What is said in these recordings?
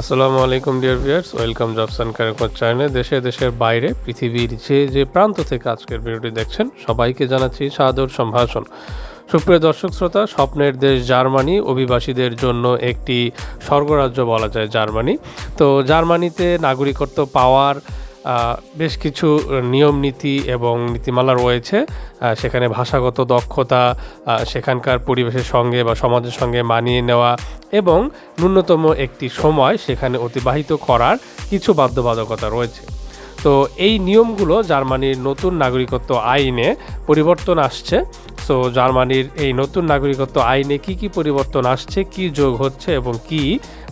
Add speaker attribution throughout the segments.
Speaker 1: আসসালামু আলাইকুম dear viewers welcome jobs and career চ্যানেলে দেশে দেশের বাইরে পৃথিবীর যে যে প্রান্ত থেকে আজকের ভিডিওটি দেখছেন, সবাইকে জানাচ্ছি সাদর সম্ভাষণ। সুপ্রিয় দর্শক শ্রোতা, স্বপ্নের দেশ জার্মানি, অভিবাসীদের জন্য একটি স্বর্গরাজ্য বলা যায় জার্মানি। তো জার্মানিতে নাগরিকত্ব পাওয়ার বেশ কিছু নিয়ম নীতি এবং নীতিমালা রয়েছে। সেখানে ভাষাগত দক্ষতা সেখানকার পরিবেশের সঙ্গে বা সমাজের সঙ্গে মানিয়ে নেওয়া এবং ন্যূনতম একটি সময় সেখানে অতিবাহিত করার কিছু বাধ্যবাধকতা রয়েছে। তো এই নিয়মগুলো জার্মানির নতুন নাগরিকত্ব আইনে পরিবর্তন আসছে। সো জার্মানির এই নতুন নাগরিকত্ব আইনে কি কি পরিবর্তন আসছে, কি যোগ হচ্ছে এবং কি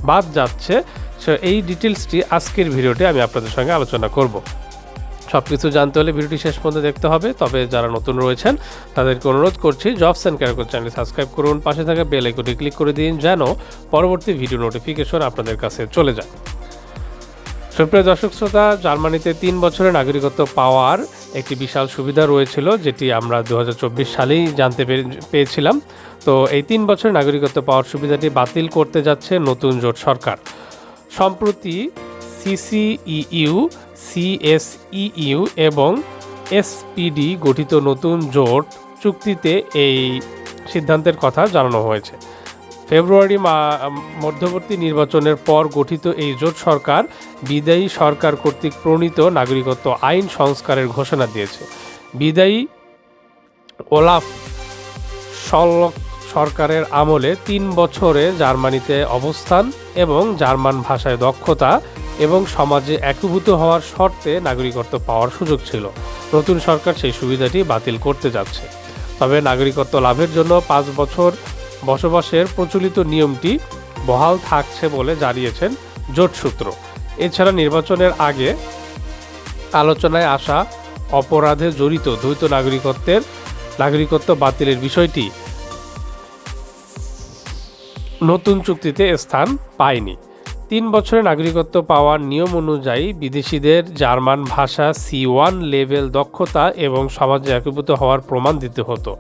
Speaker 1: বাদ যাচ্ছে সো এই ডিটেলসটি আজকের ভিডিওতে আমি আপনাদের সঙ্গে আলোচনা করব। সব কিছু জানতে হলে ভিডিওটি শেষ পর্যন্ত দেখতে হবে। তবে যারা নতুন রয়েছেন, তাদেরকে অনুরোধ করছি, jobs and career channel subscribe করুন, পাশে থাকা বেল আইকনটি ক্লিক করে দিন, যেন পরবর্তী ভিডিও নোটিফিকেশন আপনাদের কাছে চলে যায়। সুপ্রিয় দর্শক শ্রোতা, জার্মানিতে তিন বছরের নাগরিকত্ব পাওয়ার একটি বিশাল সুবিধা রয়েছিল, যেটি আমরা দু হাজার চব্বিশ সালেই জানতে পেয়েছিলাম। তো এই তিন বছরের নাগরিকত্ব পাওয়ার সুবিধাটি বাতিল করতে যাচ্ছে নতুন জোট সরকার। সম্প্রতি সিসিইউ সিএসইইউ এবং এসপিডি গঠিত নতুন জোট চুক্তিতে এই সিদ্ধান্তের কথা জানানো হয়েছে। ফেব্রুয়ারি মধ্যবর্তী নির্বাচনের পর গঠিত এই জোট সরকার বিদায়ী সরকার কর্তৃক প্রণীত নাগরিকত্ব আইন সংস্কারের ঘোষণা দিয়েছে। বিদায়ী ওলাফ সল- সরকারের আমলে তিন বছরে জার্মানিতে অবস্থান এবং জার্মান ভাষায় দক্ষতা এবং সমাজে একীভূত হওয়ার শর্তে নাগরিকত্ব পাওয়ার সুযোগ ছিল। নতুন সরকার সেই সুবিধাটি বাতিল করতে যাচ্ছে। তবে নাগরিকত্ব লাভের জন্য পাঁচ বছর বসবাসের প্রচলিত নিয়মটি বহাল থাকছে বলে জানিয়েছেন জোট সূত্র। এছাড়া নির্বাচনের আগে আলোচনায় আসা অপরাধে জড়িত দ্বৈত নাগরিকত্বের নাগরিকত্ব বাতিলের বিষয়টি নতুন চুক্তিতে স্থান পায়নি। তিন বছরের নাগরিকত্ব পাওয়ার নিয়ম অনুযায়ী বিদেশিদের জার্মান ভাষা সি ওয়ান লেভেল দক্ষতা এবং সমাজে একীভূত হওয়ার প্রমাণ দিতে হতো।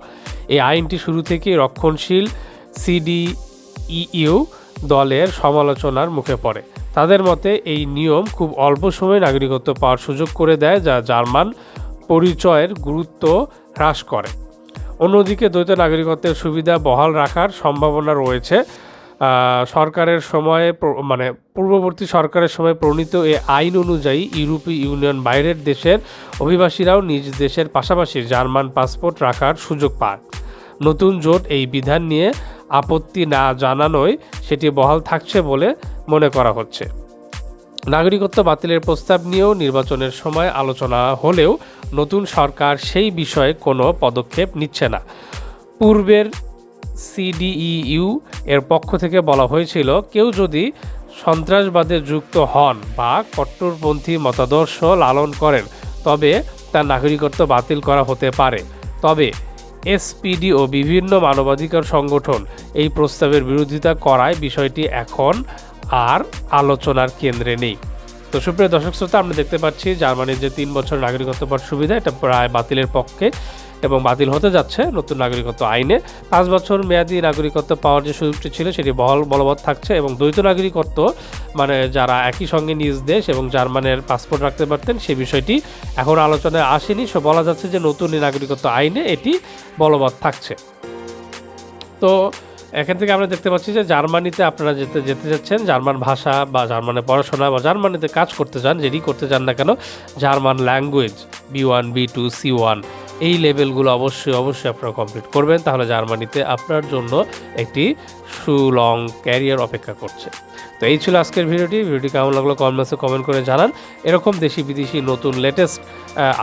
Speaker 1: এই আইনটি শুরু থেকেই রক্ষণশীল সিডিইউ দলের সমালোচনার মুখে পড়ে। তাদের মতে, এই নিয়ম খুব অল্প সময়ে নাগরিকত্ব পাওয়ার সুযোগ করে দেয়, যা জার্মান পরিচয়ের গুরুত্ব হ্রাস করে। অন্যদিকে দ্বৈত নাগরিকত্বের সুবিধা বহাল রাখার সম্ভাবনা রয়েছে। সরকারের সময়ে মানে পূর্ববর্তী সরকারের সময় প্রণীত এই আইন অনুযায়ী ইউরোপীয় ইউনিয়ন বাইরের দেশের অভিবাসীরাও নিজ দেশের পাশাপাশি জার্মান পাসপোর্ট রাখার সুযোগ পায়। নতুন জোট এই বিধান নিয়ে আপত্তি না জানানোয় সেটি বহাল থাকছে বলে মনে করা হচ্ছে। নাগরিকত্ব বাতিলের প্রস্তাব নিয়েও নির্বাচনের সময় আলোচনা হলেও নতুন সরকার সেই বিষয়ে কোনো পদক্ষেপ নিচ্ছে না। পূর্বের সিডিইউ এর পক্ষ থেকে বলা হয়েছিল, কেউ যদি সন্ত্রাসবাদে যুক্ত হন বা কট্টরপন্থী মতাদর্শ লালন করেন, তবে তার নাগরিকত্ব বাতিল করা হতে পারে। তবে এসপিডি ও বিভিন্ন মানবাধিকার সংগঠন এই প্রস্তাবের বিরোধিতা করায় বিষয়টি এখন আর আলোচনার কেন্দ্রে নেই। তো সুপ্রিয় দর্শক শ্রোতা, আমরা দেখতে পাচ্ছি জার্মানির যে তিন বছর নাগরিকত্ব পাওয়ার সুবিধা, এটা প্রায় বাতিলের পক্ষে। এবং বাতিল হতে যাচ্ছে নতুন নাগরিকত্ব আইনে। পাঁচ বছর মেয়াদি নাগরিকত্ব পাওয়ার যে সুযোগটি ছিল, সেটি বহল বলবৎ থাকছে এবং দ্বৈত নাগরিকত্ব মানে যারা একই সঙ্গে নিজ দেশ এবং জার্মানের পাসপোর্ট রাখতে পারতেন, সে বিষয়টি এখন আলোচনায় আসেনি। সো বলা যাচ্ছে যে নতুন নাগরিকত্ব আইনে এটি বলবৎ থাকছে। তো এখান থেকে আমরা দেখতে পাচ্ছি যে জার্মানিতে আপনারা যেতে যেতে যাচ্ছেন, জার্মান ভাষা বা জার্মানে পড়াশোনা বা জার্মানিতে কাজ করতে চান যেটি করতে চান না কেন, German language, B one, B two, C one. এই লেভেলগুলো অবশ্যই অবশ্যই আপনারা কমপ্লিট করবেন। তাহলে জার্মানিতে আপনার জন্য একটি সুলং ক্যারিয়ার অপেক্ষা করছে। তো এই ছিল আজকের ভিডিওটি। ভিডিওটি কেমন লাগল কমেন্টসে কমেন্ট করে জানান। এরকম দেশি বিদেশি নতুন লেটেস্ট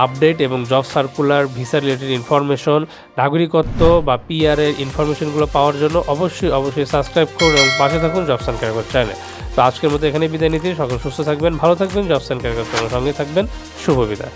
Speaker 1: আপডেট এবং job circular visa related information নাগরিকত্ব বা পিআর এর ইনফরমেশনগুলো পাওয়ার জন্য অবশ্যই অবশ্যই সাবস্ক্রাইব করুন এবং পাশে থাকুন অ্যান্ড ক্যারিয়ার চ্যানেলে তো আজকের মতো এখানে বিদায় নিতে সকল সুস্থ থাকবেন, ভালো থাকবেন অ্যান্ড ক্যারিয়ার সঙ্গে থাকবেন। শুভ বিদায়।